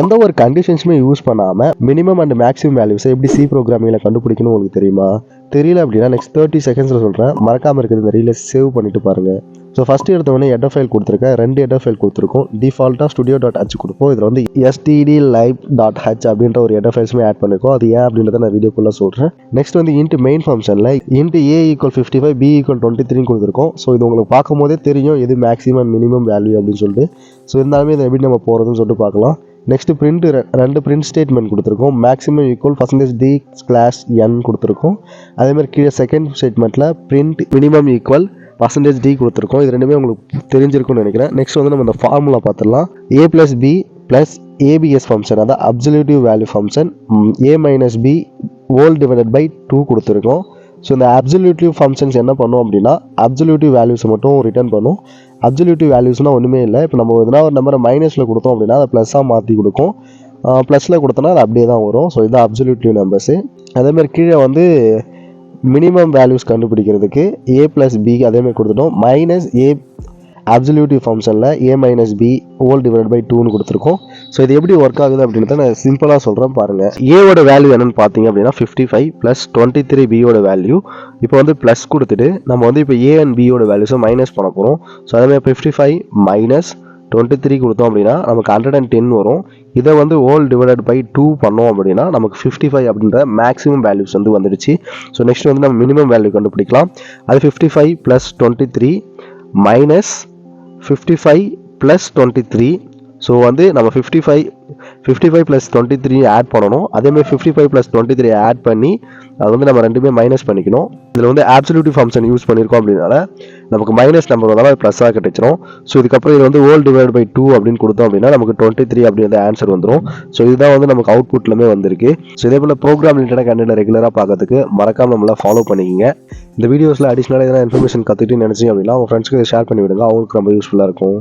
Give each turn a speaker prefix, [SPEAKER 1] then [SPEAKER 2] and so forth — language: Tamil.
[SPEAKER 1] எந்த ஒரு கண்டிஷன்ஸுமே யூஸ் பண்ணாமல் மினிமம் அண்ட் மேக்ஸிமம் வேல்யூஸை எப்படி சி ப்ரோக்ராமிங்கில் கண்டுபிடிக்கணும் உங்களுக்கு தெரியுமா? தெரியல அப்படின்னா நெக்ஸ்ட் தேர்ட்டி செகண்ட்ஸில் சொல்கிறேன் மறக்காமல் இருக்கிற இந்த ரீலை சேவ் பண்ணிட்டு பாருங்கள் ஸோ ஃபஸ்ட்டு எடுத்தவொடனே ஹெட்டர் ஃபைல் கொடுத்துருக்கேன். ரெண்டு எடோ ஃபைல் கொடுத்துருக்கோம். டிஃபால்ட்டாக ஸ்டுடியோ டாட் ஹச் கொடுப்போம். இதில் வந்து எஸ்டிடி லைவ் டாட் ஹச் அப்படின்ற ஒரு ஹெட்டர் ஃபைல்ஸுமே ஆட் பண்ணிருக்கோம். அது ஏன் அப்படின்றத நான் வீடியோக்குள்ளே சொல்கிறேன் நெக்ஸ்ட் வந்து இன்ட்டு மெயின் ஃபங்க்ஷனில் int A equal fifty five B equal twenty three கொடுத்துருக்கோம். ஸோ இது உங்களுக்கு பார்க்கும் போதே தெரியும் எது மேக்ஸிமம் மினிமம் வேல்யூ அப்படின்னு சொல்லிட்டு. ஸோ இருந்தாலுமே இதை எப்படி நம்ம போகிறதுன்னு சொல்லிட்டு பார்க்கலாம். நெக்ஸ்ட் பிரிண்ட் ரெண்டு பிரிண்ட் ஸ்டேட்மெண்ட் கொடுத்துருக்கோம். Maximum equal percentage d slash n கொடுத்துருக்கோம். அதேமாதிரி கீழே second ஸ்டேட்மெண்ட்டில் print minimum equal percentage d கொடுத்துருக்கோம். இது ரெண்டுமே உங்களுக்கு தெரிஞ்சிருக்கும்னு நினைக்கிறேன். நெக்ஸ்ட் வந்து நம்ம இந்த ஃபார்முலா பார்த்துடலாம். A plus B plus ABS function அதாவது absolute value function A minus B whole divided by two கொடுத்துருக்கோம். ஸோ இந்த அப்சல்யூட்டிவ் ஃபங்க்ஷன்ஸ் என்ன பண்ணும் அப்படின்னா அப்சல்யூட்டிவ் வேல்யூஸை மட்டும் ரிட்டர்ன் பண்ணும். அப்சல்யூட்டிவ் வேல்யூஸ்னால் ஒன்றுமே இல்லை. இப்போ நம்ம எதனா ஒரு நம்பரை மைனஸில் கொடுத்தோம் அப்படின்னா அதை ப்ளஸ்ஸாக மாற்றி கொடுக்கும். ப்ளஸில் கொடுத்தோன்னா அது அப்படியே தான் வரும். ஸோ இதுதான் அப்சல்யூட்டிவ் நம்பர்ஸு அதேமாதிரி கீழே வந்து மினிமம் வேல்யூஸ் கண்டுபிடிக்கிறதுக்கு ஏ ப்ளஸ் பி அதேமாதிரி கொடுத்துட்டோம். மைனஸ் ஏ அப்சல்யூட்டிவ் ஃபங்க்ஷனில் A minus B whole divide by டூன்னு கொடுத்துருக்கோம். ஸோ இது எப்படி ஒர்க் ஆகுது அப்படின்றத நான் சிம்பிளாக சொல்கிறேன் பாருங்கள் ஏவோட வேல்யூ என்னன்னு பார்த்தீங்க அப்படின்னா fifty five plus twenty three பியோட வேல்யூ இப்போ வந்து ப்ளஸ் கொடுத்துட்டு நம்ம வந்து இப்போ ஏ அண்ட் பியோட வேல்யூஸை மைனஸ் பண்ண போகிறோம் ஸோ அதேமாதிரி fifty five minus twenty three கொடுத்தோம் அப்படின்னா நமக்கு ஹண்ட்ரட் அண்ட் டென் வரும். இதை வந்து ஓல் டிவைடட் பை டூ பண்ணோம் அப்படின்னா நமக்கு ஃபிஃப்டி ஃபைவ் அப்படின்ற மேக்ஸிமம் வேல்யூஸ் வந்து வந்துடுச்சு. ஸோ நெக்ஸ்ட் வந்து நம்ம மினிமம் வேல்யூ கண்டுபிடிக்கலாம். அது fifty five plus twenty three minus fifty five plus twenty three so வந்து நம்ம fifty five fifty five plus twenty three add பண்ணணும். அதேமாதிரி fifty five plus twenty three add பண்ணி அது வந்து நம்ம ரெண்டுமே மைனஸ் பண்ணிக்கணும். இதில் வந்து ஆப்சல்யூட்டிவ் ஃபங்க்ஷன் யூஸ் பண்ணியிருக்கோம் அப்படின்னால நமக்கு மைனஸ் நம்பர் வந்தாலும் அது ப்ளஸ்ஸாக கிடைச்சிரும். ஸோ இதுக்கப்புறம் இது வந்து ஓல் டிவைட் பை டூ அப்படின்னு கொடுத்தோம் அப்படின்னா நமக்கு டுவெண்ட்டி த்ரீ அப்படின்ற ஆன்சர் வந்துடும் ஸோ இதுதான் வந்து நமக்கு அவுட்புட்லுமே வந்திருக்கு. ஸோ இதே போல் ப்ரோக்ராம் ரிலேட்டடாக கண்டென்ட் ரெகுலராக பார்க்கறதுக்கு மறக்காம நம்மள ஃபாலோ பண்ணிக்கிங்க. இந்த வீடியோஸில் அடிஷ்னலாக எதனா இன்ஃபர்மேஷன் கற்றுக்கிட்டு நினச்சிங்க அப்படின்னா உங்கள் ஃப்ரெண்ட்ஸ்க்கு ஷேர் பண்ணி விடுங்க அவங்களுக்கு ரொம்ப யூஸ்ஃபுல்லாக இருக்கும்.